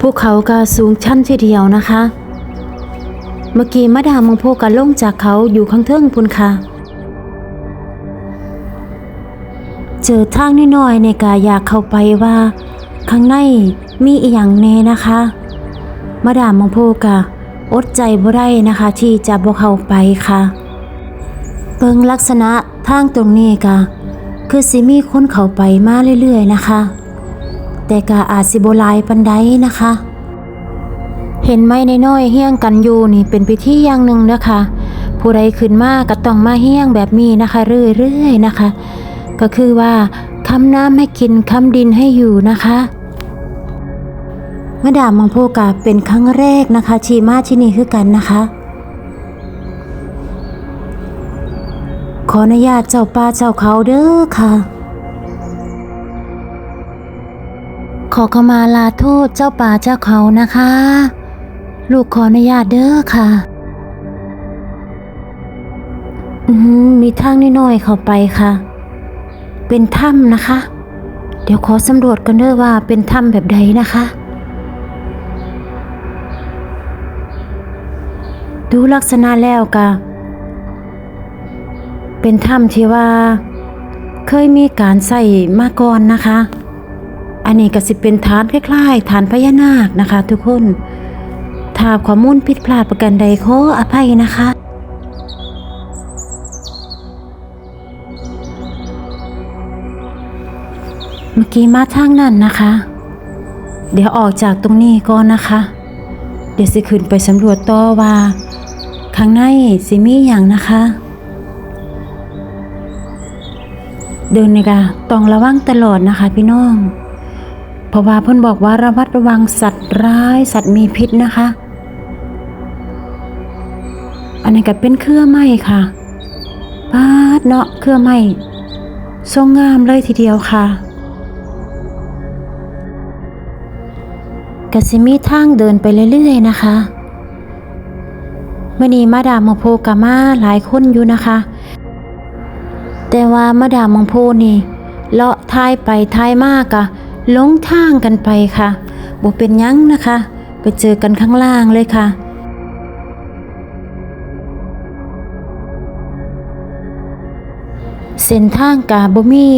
ภูเขาก็สูงชันทีเดียวนะคะ เมื่อกี้มาดามมงโพก็ลงจากเขาอยู่ข้างเทิงพุนค่ะ เจอทางน้อยๆในกาอยากเข้าไปว่า ข้างในมีอีหยังแน่นะคะ มาดามมงโพกะอดใจบ่ได้นะคะ ที่จะบ่เข้าไปค่ะเปิงลักษณะทางตรงนี้กะคือสิมีคนเข้าไปมาเรื่อยๆนะคะ แต่กะอาจสิบลายปันใดนะคะ เห็นไหมในน้อยเฮี้ยงกันอยู่นี่เป็นพิธีอย่างหนึ่งนะคะ ผู้ใดขึ้นมาก็ต้องมาเฮี้ยงแบบนี้นะคะ เรื่อยๆนะคะ ก็คือว่าคำน้ำให้กินคำดินให้อยู่นะคะมาดามมังโพกาเป็นครั้งแรกนะคะ ชีมาที่นี่คือกันนะคะ ขออนุญาตเจ้าป่าเจ้าเขาเด้อค่ะ ขอขมาลาโทษเจ้าป่าเจ้าเขานะคะ ลูกขออนุญาตเด้อค่ะ อืมมีทางน้อยๆเข้าไปค่ะ เป็นถ้ำนะคะ เดี๋ยวขอสำรวจกันเด้อว่าเป็นถ้ำแบบใดนะคะ ดูลักษณะแล้วกะเป็นถ้ำที่ว่า เคยมีการใส่มาก่อนนะคะ อันนี้ก็สิเป็นฐานคล้ายๆฐานพญานาคนะคะ ทุกคน ถ้าข้อมูลผิดพลาดประกันใดขออภัยนะคะเมื่อกี้มาทางนั้นนะคะ เดี๋ยวออกจากตรงนี้ก่อนนะคะ เดี๋ยวสิขึ้นไปสำรวจต่อว่า ข้างในสิมีอย่างนะคะ เดินนี่กะต้องระวังตลอดนะคะพี่น้อง เพราะว่าเพิ่นบอกว่าระวัดระวังสัตว์ร้ายสัตว์มีพิษนะคะ อันนี้ก็เป็นเครือไม้ค่ะปาดเนาะเครือไม้ทรงงามเลยทีเดียวค่ะกสิมีทางเดินไปเรื่อยๆนะคะมื่อนี้มาดามมงโพกามาหลายคนอยู่นะคะ แต่ว่ามาดามมงโพนี่เลาะทายไปทายมากอะ ลงทางกันไปค่ะบ่เป็นยังนะคะ ไปเจอกันข้างล่างเลยค่ะเส้นทางกาบมี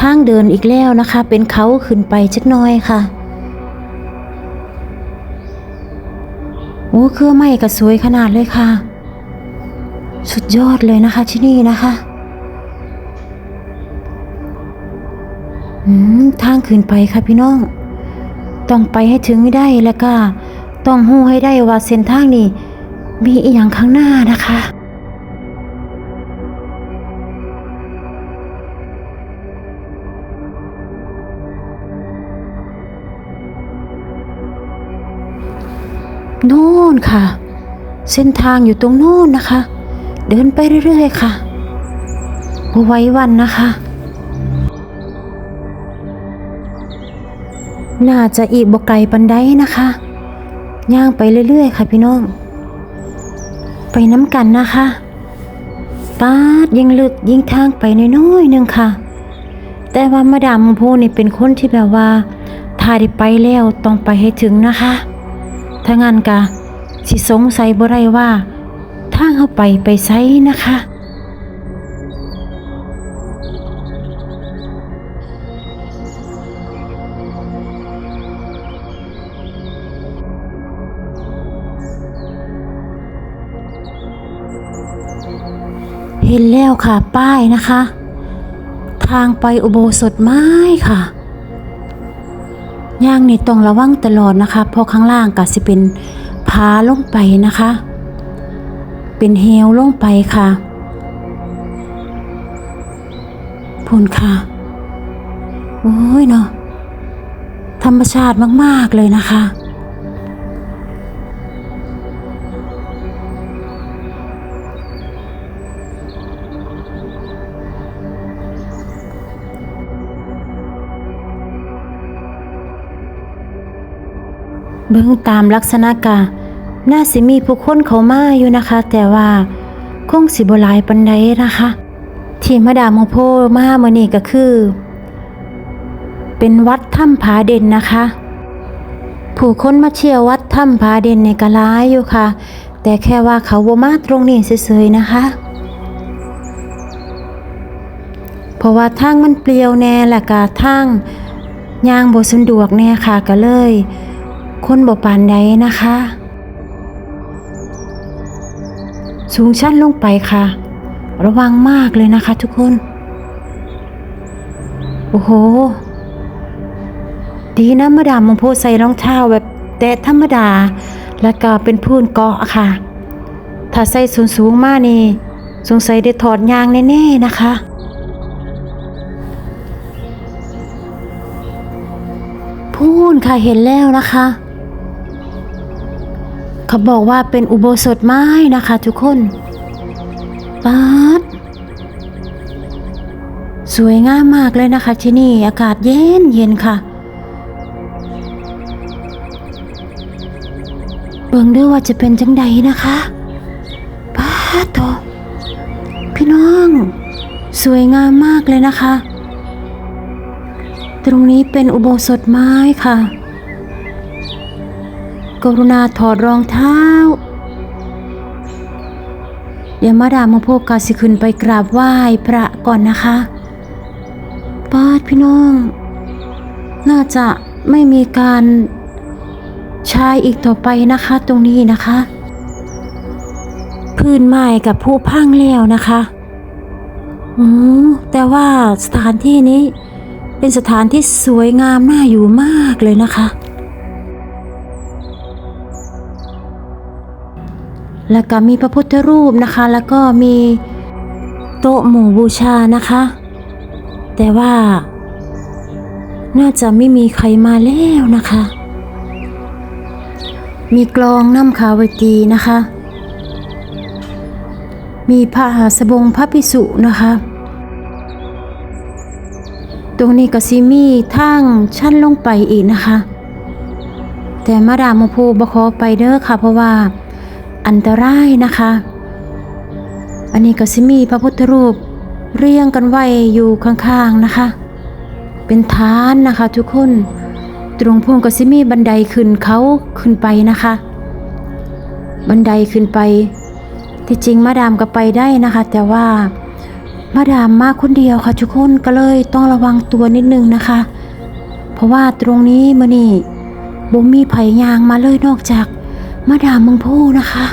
ทางเดินอีกแล้วนะคะ เป็นเขาขึ้นไปจักน้อยค่ะโอ้เครือไม้ก็สวยขนาดเลยค่ะ สุดยอดเลยนะคะที่นี่นะคะ ทางขึ้นไปค่ะพี่น้อง ต้องไปให้ถึงให้ได้แล้วก็ต้องหู้ให้ได้ว่าเส้นทางนี้มีอีหยังข้างหน้านะคะโน่นค่ะ เส้นทางอยู่ตรงโน่นนะคะ เดินไปเรื่อยๆค่ะไว้วันนะคะ น่าจะอีกบ่ไกลปันไดนะคะ ย่างไปเรื่อยๆ ค่ะพี่น้อง ไปน้ำกันนะคะปาดยิ่งลึกยิ่งทางไปน้อยๆหนึงค่ะ แต่ว่ามาดามพูนี่เป็นคนที่แบบว่า ถ้าได้ไปแล้วต้องไปให้ถึงนะคะ ถ้างั้นกะสิสงสัยบ่ได้ว่าทางเข้าไปไปไซนะคะ เห็นแล้วค่ะ ป้ายนะคะ ทางไปอุโบสถไม้ค่ะย่างนี่ต้องระวังตลอดนะคะ เพราะข้างล่างก็สิเป็นผาลงไปนะคะ เป็นเฮวลงไปค่ะพูนค่ะ โอ้ยเนาะธรรมชาติมาก ๆ เลยนะคะ เบิ่งตามลักษณะกะน่าสิมีผู้คนเขามาอยู่นะคะ แต่ว่าคงสิบหลายปันใดนะคะ ที่มาดามอโพมาเมื่อนี้ก็คือ เป็นวัดถ้ำผาเด่นนะคะ ผู้คนมาเที่ยววัดถ้ำผาเด่นในกะลายอยู่ค่ะ แต่แค่ว่าเขาบ่มาตรงนี้เฉยๆนะคะเพราะว่าทางมันเปลี่ยวแน่และกะทางยางบ่สะดวกแน่ค่ะก็เลย คนบ่ปานใดนะคะ สูงชั้นลงไปค่ะ ระวังมากเลยนะคะทุกคน โอ้โห ดีนะมาดามมงโพใส่รองเท้าแบบแตะธรรมดา แล้วก็เป็นพื้นเกาะค่ะ ถ้าใส่สูงสูงมากนี่ สงสัยได้ถอดยางแน่ๆนะคะพูนค่ะเห็นแล้วนะคะ เขาบอกว่าเป็นอุโบสถไม้นะคะ ทุกคนป๊าดสวยงามมากเลยนะคะ ที่นี่อากาศเย็นเย็นค่ะเบิ่งด้วยว่าจะเป็นจังใดนะคะป้าโตพี่น้อง สวยงามมากเลยนะคะ ตรงนี้เป็นอุโบสถไม้ค่ะ กรุณาถอดรองเท้าเดี๋ยวมาดามาพบกกาสิขึ้นไปกราบไหว้พระก่อนนะคะป้าพี่น้อง น่าจะไม่มีการใช้อีกต่อไปนะคะตรงนี้นะคะ พื้นไม้กับผู้พังแล้วนะคะอืมแต่ว่าสถานที่นี้เป็นสถานที่สวยงามน่าอยู่มากเลยนะคะ แล้วก็มีพระพุทธรูปนะคะ แล้วก็มีโต๊ะหมู่บูชานะคะ แต่ว่า น่าจะไม่มีใครมาแล้วนะคะ มีกลองน้ำขาวไวตีนะคะ มีผ้าหาสบงพระพิสุนะคะ ตรงนี้ก็ซิมีทางชั้นลงไปอีกนะคะ แต่มาดามโมพูบขอไปเด้อค่ะเพราะว่า อันตรายนะคะ อันนี้ก็ซิมีพระพุทธรูปเรียงกันไว้อยู่ข้างๆนะคะ เป็นฐานนะคะทุกคน ตรงพวงก็ซิมีบันไดขึ้นเขาขึ้นไปนะคะ บันไดขึ้นไป ที่จริงมาดามก็ไปได้นะคะ แต่ว่ามาดามมาคนเดียวค่ะทุกคนก็เลยต้องระวังตัวนิดนึงนะคะ เพราะว่าตรงนี้มานี่บ่มีไผยางมาเลยนอกจาก มาดามมังพูนะคะ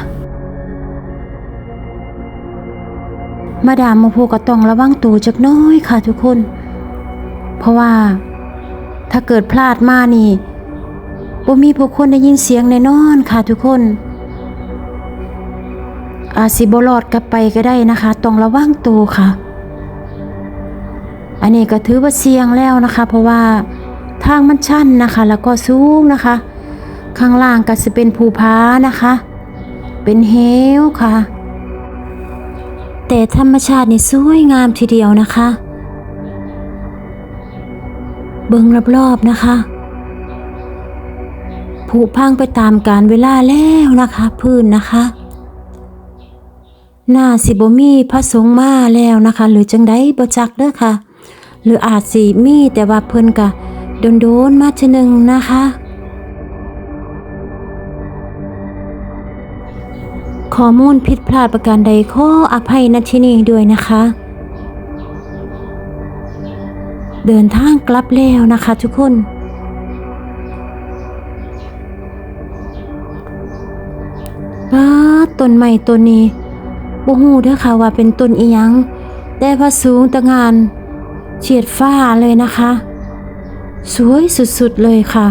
มาดามมังพูก็ต้องระวังตัวจักน้อยค่ะทุกคน เพราะว่าถ้าเกิดพลาดมานี่บ่มีผู้คนได้ยินเสียงแน่นอนค่ะทุกคน อาสิบรอดกลับไปก็ได้นะคะ ต้องระวังตัวค่ะ อันนี้ก็ถือว่าเสี่ยงแล้วนะคะ เพราะว่าทางมันชันนะคะ แล้วก็สูงนะคะ ข้างล่างก็จะเป็นภูผานะคะ เป็นเหวค่ะ แต่ธรรมชาตินี่สวยงามทีเดียวนะคะ เบิ่งรอบๆนะคะผุพังไปตามกาลเวลาแล้วนะคะ พื้นนะคะหน้าสิบมีพระสงฆ์มาแล้วนะคะ หรือจังไดบ่จักเด้อค่ะ หรืออาจสิมีแต่ว่าเพิ่นก็โดนๆมาเทื่อหนึงนะคะ ข้อมูลผิดพลาดประการใดขออภัยณที่นี้ด้วยนะคะ เดินทางกลับแล้วนะคะทุกคน ป้าต้นไม้ต้นนี้บ่ฮู้เด้อค่ะว่าเป็นต้นอีหยัง แต่ว่าสูงตะงานเฉียดฟ้าเลยนะคะ สวยสุดๆเลยค่ะ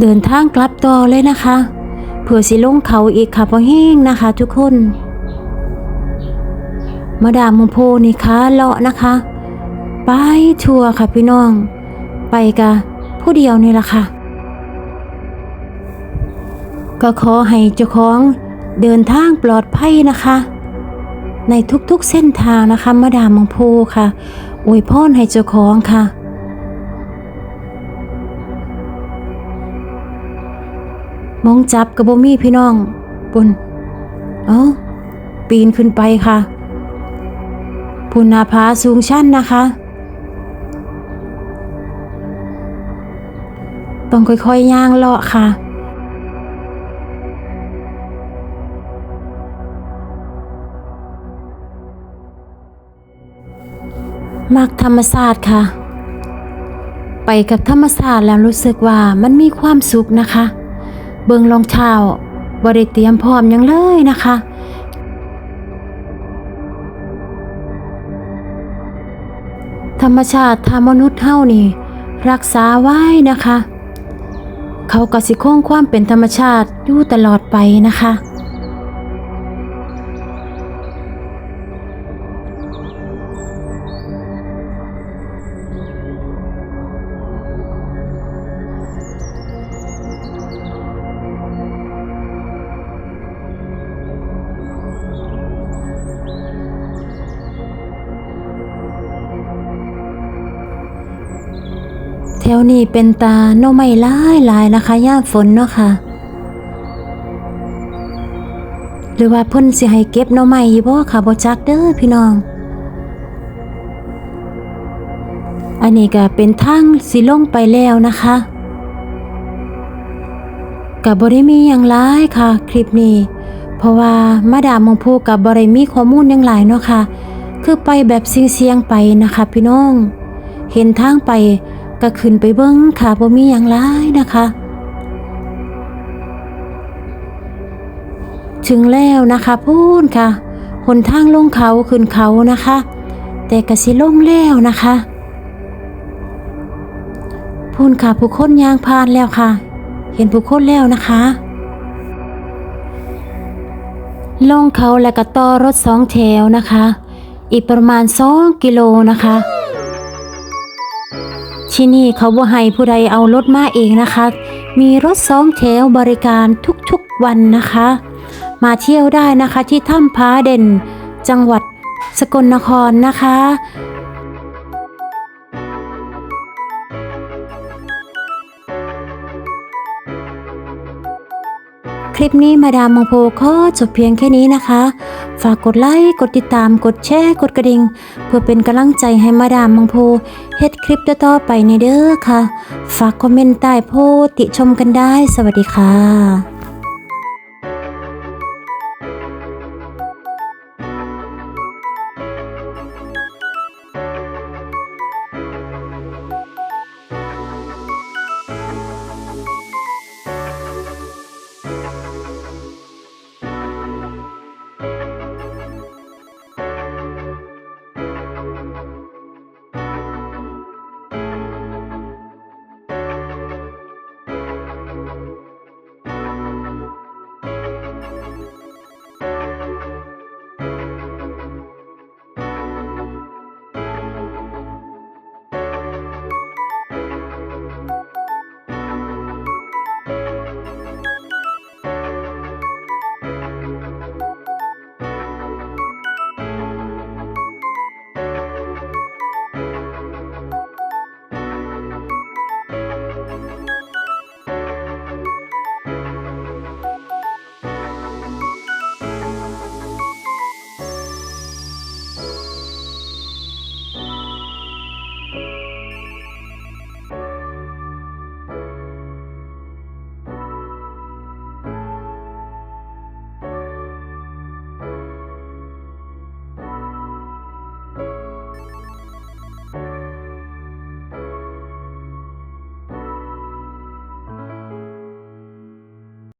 เดินทางกลับต่อเลยนะคะเผื่อสิลงเขาอีกค่ะเพราะแห้งนะคะ ทุกคน มาดามมงโพนี่คะเลาะนะคะ ไปทัวร์ค่ะพี่น้อง ไปกะผู้เดียวนี่ละค่ะ ก็ขอให้เจ้าของเดินทางปลอดภัยนะคะ ในทุกๆเส้นทางนะคะ มาดามมงโพค่ะอวยพรให้เจ้าของค่ะ มองจับกระบมีพี่น้องปุ่นเอาปีนขึ้นไปค่ะพุนนาผาสูงชันนะคะ ต้องค่อยๆย่างเลาะค่ะมักธรรมศาสตร์ค่ะ ไปกับธรรมศาสตร์แล้วรู้สึกว่ามันมีความสุขนะคะ เบิงรองเท้าบริเตรียมพร้อมยังเลยนะคะ ธรรมชาติทามนุษย์เท่านี่รักษาไว้นะคะ เขาก็สิคงความเป็นธรรมชาติอยู่ตลอดไปนะคะ วนี้เป็นตาโนไม่หลายลายนะคะย่ามฝนเนาะค่ะ หรือว่าเพิ่นสิให้เก็บหน่อไม้อยู่บ่ค่ะบ่จักเด้อพี่น้อง อันนี้ก็เป็นทางสิลงไปแล้วนะคะกับบ่ได้มีหยังหลายค่ะ คลิปนี้ เพราะว่ามาดามมงพูกับบ่ได้มีข้อมูลหยังหลายเนาะค่ะ คือไปแบบเสียงๆไปนะคะ พี่น้อง เห็นทางไป ก็ขึ้นไปเบิ้งค่ะบ่มีอย่างไรนะคะ ถึงแล้วนะคะพูนค่ะหนทางลงเขาขึ้นเขานะคะ แต่กะสิลงแล้วนะคะพูนค่ะผู้คนยางพานแล้วค่ะ เห็นผู้คนแล้วนะคะ ลงเขาแล้วก็ต่อรถสองแถวนะคะ อีกประมาณสองกิโลนะคะ ที่นี่เขาบ่ให้ผู้ใดเอารถมาเองนะคะ มีรถสองแถวบริการทุกๆวันนะคะ มาเที่ยวได้นะคะที่ถ้ำพาเด่น จังหวัดสกลนครนะคะ ลิปนี้มาดามมงโพขอจบเพียงแค่นี้นะคะ ฝากกดไลค์กดติดตามกดแชร์กดกระดิ่ง เพื่อเป็นกำลังใจให้มาดามมงโพเฮ็ดคลิปต่อๆไปในเด้อค่ะ ฝากคอมเมนต์ใต้โพสต์ติชมกันได้ สวัสดีค่ะ